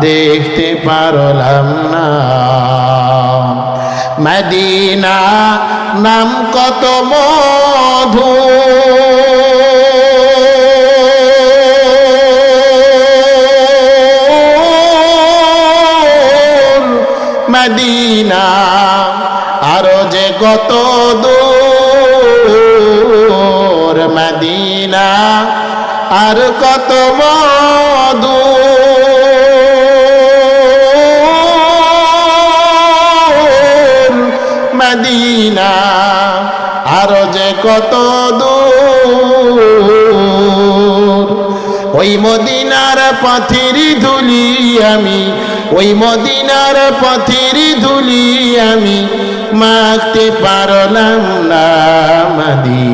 দেখতে পারলাম না। মদিনা নাম কত মধু। মদিনা আরও যে কত দূর। মদিনা আর কত মধু। মদিনা আরও যে কত দূর। ওই মদিনার পথের ধুলি আমি, ওই মদিনার পথের ধুলি আমি, মাখতে পারলাম না মদিনা।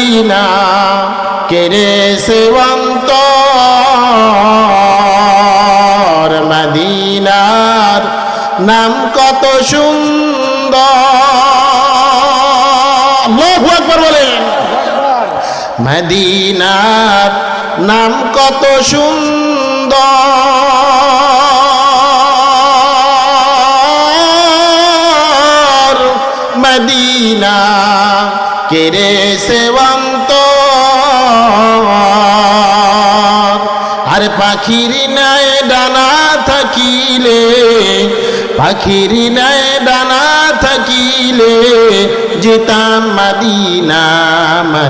মদিনা কেরে সেবন্ত মদিনার নাম কত সুন্দর। বলেন। মদিনার নাম কত সুন্দর। মদিনা কেরে সেবন্ত আর পাখির নাই ডানা থাকিলে পাখির নাই ডানা থাকিলে যেতাম মদিনা